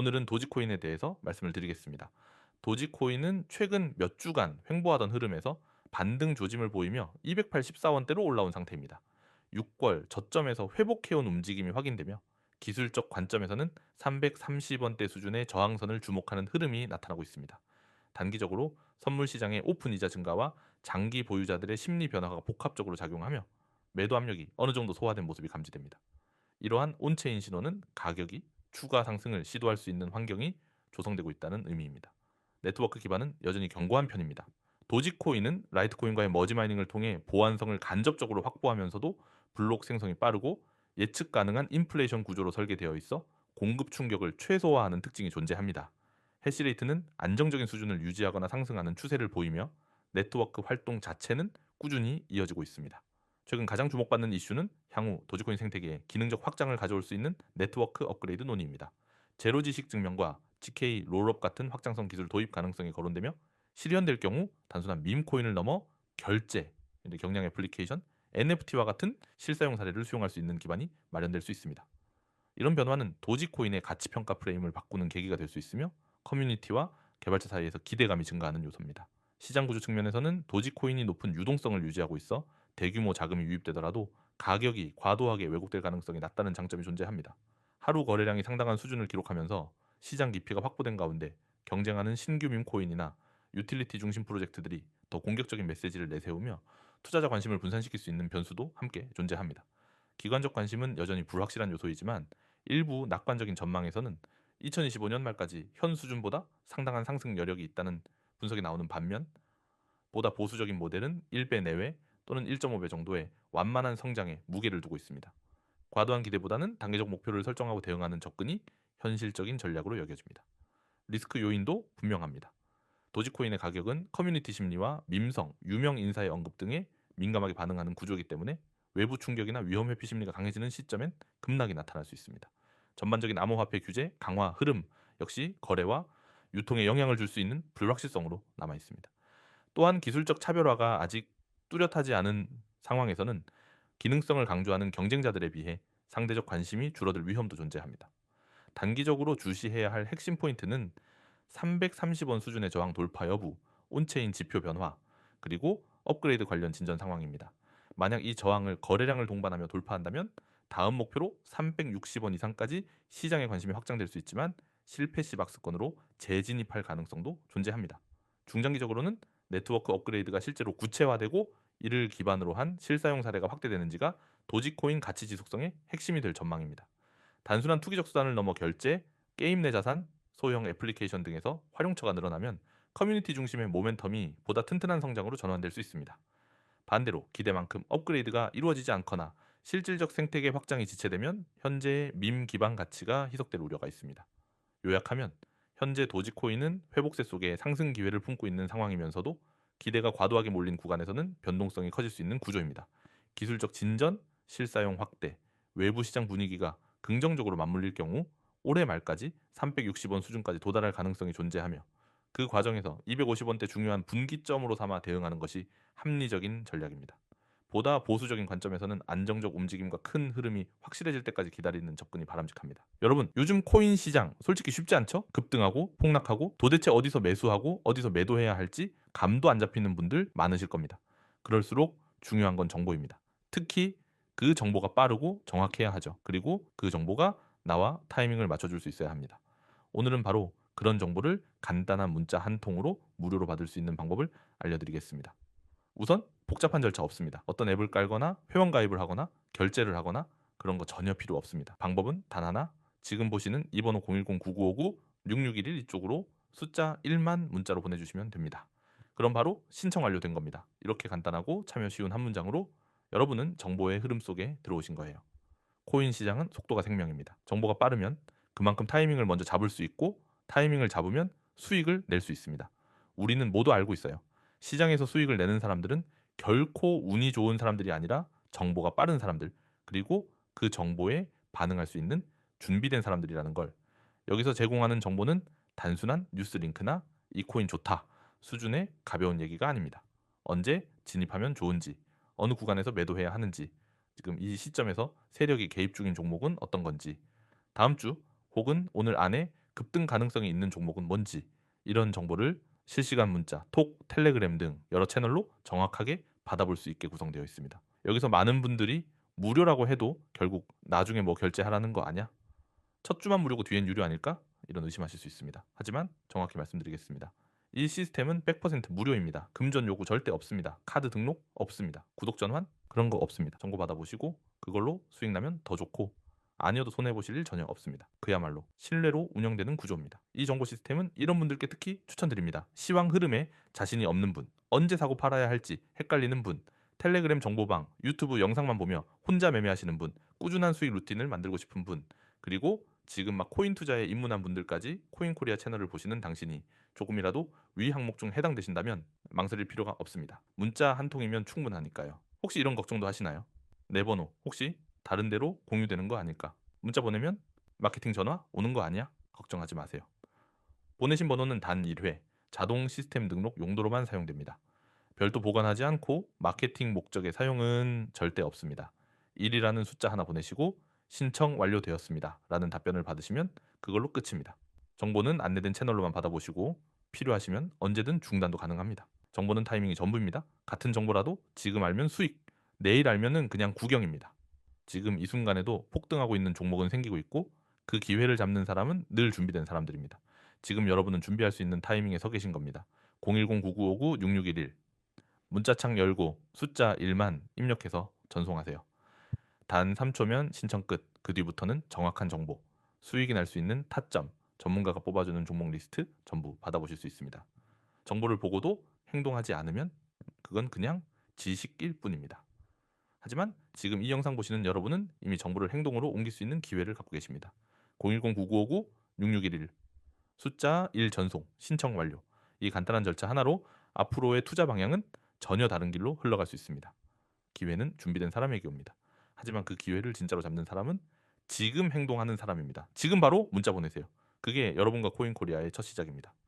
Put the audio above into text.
오늘은 도지코인에 대해서 말씀을 드리겠습니다. 도지코인은 최근 몇 주간 횡보하던 흐름에서 반등 조짐을 보이며 284원대로 올라온 상태입니다. 6월 저점에서 회복해온 움직임이 확인되며 기술적 관점에서는 330원대 수준의 저항선을 주목하는 흐름이 나타나고 있습니다. 단기적으로 선물 시장의 오픈 이자 증가와 장기 보유자들의 심리 변화가 복합적으로 작용하며 매도 압력이 어느 정도 소화된 모습이 감지됩니다. 이러한 온체인 신호는 가격이 추가 상승을 시도할 수 있는 환경이 조성되고 있다는 의미입니다. 네트워크 기반은 여전히 견고한 편입니다. 도지코인은 라이트코인과의 머지 마이닝을 통해 보안성을 간접적으로 확보하면서도 블록 생성이 빠르고 예측 가능한 인플레이션 구조로 설계되어 있어 공급 충격을 최소화하는 특징이 존재합니다. 해시레이트는 안정적인 수준을 유지하거나 상승하는 추세를 보이며 네트워크 활동 자체는 꾸준히 이어지고 있습니다. 최근 가장 주목받는 이슈는 향후 도지코인 생태계에 기능적 확장을 가져올 수 있는 네트워크 업그레이드 논의입니다. 제로 지식 증명과 GK 롤업 같은 확장성 기술 도입 가능성이 거론되며 실현될 경우 단순한 밈 코인을 넘어 결제, 경량 애플리케이션, NFT와 같은 실사용 사례를 수용할 수 있는 기반이 마련될 수 있습니다. 이런 변화는 도지코인의 가치 평가 프레임을 바꾸는 계기가 될 수 있으며 커뮤니티와 개발자 사이에서 기대감이 증가하는 요소입니다. 시장 구조 측면에서는 도지코인이 높은 유동성을 유지하고 있어 대규모 자금이 유입되더라도 가격이 과도하게 왜곡될 가능성이 낮다는 장점이 존재합니다. 하루 거래량이 상당한 수준을 기록하면서 시장 깊이가 확보된 가운데 경쟁하는 신규 밈 코인이나 유틸리티 중심 프로젝트들이 더 공격적인 메시지를 내세우며 투자자 관심을 분산시킬 수 있는 변수도 함께 존재합니다. 기관적 관심은 여전히 불확실한 요소이지만 일부 낙관적인 전망에서는 2025년 말까지 현 수준보다 상당한 상승 여력이 있다는 분석이 나오는 반면 보다 보수적인 모델은 1배 내외 또는 1.5배 정도의 완만한 성장에 무게를 두고 있습니다. 과도한 기대보다는 단계적 목표를 설정하고 대응하는 접근이 현실적인 전략으로 여겨집니다. 리스크 요인도 분명합니다. 도지코인의 가격은 커뮤니티 심리와 민성, 유명 인사의 언급 등에 민감하게 반응하는 구조이기 때문에 외부 충격이나 위험 회피 심리가 강해지는 시점엔 급락이 나타날 수 있습니다. 전반적인 암호화폐 규제 강화 흐름 역시 거래와 유통에 영향을 줄 수 있는 불확실성으로 남아 있습니다. 또한 기술적 차별화가 아직 뚜렷하지 않은 상황에서는 기능성을 강조하는 경쟁자들에 비해 상대적 관심이 줄어들 위험도 존재합니다. 단기적으로 주시해야 할 핵심 포인트는 330원 수준의 저항 돌파 여부, 온체인 지표 변화, 그리고 업그레이드 관련 진전 상황입니다. 만약 이 저항을 거래량을 동반하며 돌파한다면 다음 목표로 360원 이상까지 시장의 관심이 확장될 수 있지만 실패 시 박스권으로 재진입할 가능성도 존재합니다. 중장기적으로는 네트워크 업그레이드가 실제로 구체화되고 이를 기반으로 한 실사용 사례가 확대되는지가 도지코인 가치 지속성의 핵심이 될 전망입니다. 단순한 투기적 수단을 넘어 결제, 게임 내 자산, 소형 애플리케이션 등에서 활용처가 늘어나면 커뮤니티 중심의 모멘텀이 보다 튼튼한 성장으로 전환될 수 있습니다. 반대로 기대만큼 업그레이드가 이루어지지 않거나 실질적 생태계 확장이 지체되면 현재의 밈 기반 가치가 희석될 우려가 있습니다. 요약하면 현재 도지코인은 회복세 속에 상승 기회를 품고 있는 상황이면서도 기대가 과도하게 몰린 구간에서는 변동성이 커질 수 있는 구조입니다. 기술적 진전, 실사용 확대, 외부 시장 분위기가 긍정적으로 맞물릴 경우 올해 말까지 360원 수준까지 도달할 가능성이 존재하며 그 과정에서 250원대 중요한 분기점으로 삼아 대응하는 것이 합리적인 전략입니다. 보다 보수적인 관점에서는 안정적 움직임과 큰 흐름이 확실해질 때까지 기다리는 접근이 바람직합니다. 여러분, 요즘 코인 시장 솔직히 쉽지 않죠? 급등하고 폭락하고 도대체 어디서 매수하고 어디서 매도해야 할지 감도 안 잡히는 분들 많으실 겁니다. 그럴수록 중요한 건 정보입니다. 특히 그 정보가 빠르고 정확해야 하죠. 그리고 그 정보가 나와 타이밍을 맞춰줄 수 있어야 합니다. 오늘은 바로 그런 정보를 간단한 문자 한 통으로 무료로 받을 수 있는 방법을 알려드리겠습니다. 우선 복잡한 절차 없습니다. 어떤 앱을 깔거나 회원 가입을 하거나 결제를 하거나 그런 거 전혀 필요 없습니다. 방법은 단 하나 지금 보시는 이 번호 010-9959-6611 이쪽으로 숫자 1만 문자로 보내주시면 됩니다. 그럼 바로 신청 완료된 겁니다. 이렇게 간단하고 참여 쉬운 한 문장으로 여러분은 정보의 흐름 속에 들어오신 거예요. 코인 시장은 속도가 생명입니다. 정보가 빠르면 그만큼 타이밍을 먼저 잡을 수 있고 타이밍을 잡으면 수익을 낼 수 있습니다. 우리는 모두 알고 있어요. 시장에서 수익을 내는 사람들은 결코 운이 좋은 사람들이 아니라 정보가 빠른 사람들 그리고 그 정보에 반응할 수 있는 준비된 사람들이라는 걸 여기서 제공하는 정보는 단순한 뉴스 링크나 이 코인 좋다 수준의 가벼운 얘기가 아닙니다. 언제 진입하면 좋은지 어느 구간에서 매도해야 하는지 지금 이 시점에서 세력이 개입 중인 종목은 어떤 건지 다음 주 혹은 오늘 안에 급등 가능성이 있는 종목은 뭔지 이런 정보를 실시간 문자, 톡, 텔레그램 등 여러 채널로 정확하게 받아볼 수 있게 구성되어 있습니다. 여기서 많은 분들이 무료라고 해도 결국 나중에 뭐 결제하라는 거 아니야? 첫 주만 무료고 뒤엔 유료 아닐까? 이런 의심하실 수 있습니다. 하지만 정확히 말씀드리겠습니다. 이 시스템은 100% 무료입니다. 금전 요구 절대 없습니다. 카드 등록 없습니다. 구독 전환 그런 거 없습니다. 정보 받아보시고 그걸로 수익 나면 더 좋고 아니어도 손해 보실 일 전혀 없습니다. 그야말로 신뢰로 운영되는 구조입니다. 이 정보 시스템은 이런 분들께 특히 추천드립니다. 시황 흐름에 자신이 없는 분, 언제 사고 팔아야 할지 헷갈리는 분, 텔레그램 정보방, 유튜브 영상만 보며 혼자 매매하시는 분, 꾸준한 수익 루틴을 만들고 싶은 분, 그리고 지금 막 코인 투자에 입문한 분들까지 코인 코리아 채널을 보시는 당신이 조금이라도 위 항목 중 해당되신다면 망설일 필요가 없습니다. 문자 한 통이면 충분하니까요. 혹시 이런 걱정도 하시나요? 내 번호 혹시 다른 데로 공유되는 거 아닐까? 문자 보내면 마케팅 전화 오는 거 아니야? 걱정하지 마세요. 보내신 번호는 단 1회, 자동 시스템 등록 용도로만 사용됩니다. 별도 보관하지 않고 마케팅 목적의 사용은 절대 없습니다. 1이라는 숫자 하나 보내시고 신청 완료되었습니다. 라는 답변을 받으시면 그걸로 끝입니다. 정보는 안내된 채널로만 받아보시고 필요하시면 언제든 중단도 가능합니다. 정보는 타이밍이 전부입니다. 같은 정보라도 지금 알면 수익, 내일 알면은 그냥 구경입니다. 지금 이 순간에도 폭등하고 있는 종목은 생기고 있고 그 기회를 잡는 사람은 늘 준비된 사람들입니다. 지금 여러분은 준비할 수 있는 타이밍에 서 계신 겁니다. 010-9959-6611 문자창 열고 숫자 1만 입력해서 전송하세요. 단 3초면 신청 끝. 그 뒤부터는 정확한 정보, 수익이 날 수 있는 타점, 전문가가 뽑아주는 종목 리스트 전부 받아보실 수 있습니다. 정보를 보고도 행동하지 않으면 그건 그냥 지식일 뿐입니다. 하지만 지금 이 영상 보시는 여러분은 이미 정보를 행동으로 옮길 수 있는 기회를 갖고 계십니다. 010-9959-6611 숫자 1 전송 신청 완료 이 간단한 절차 하나로 앞으로의 투자 방향은 전혀 다른 길로 흘러갈 수 있습니다. 기회는 준비된 사람에게 옵니다. 하지만 그 기회를 진짜로 잡는 사람은 지금 행동하는 사람입니다. 지금 바로 문자 보내세요. 그게 여러분과 코인 코리아의 첫 시작입니다.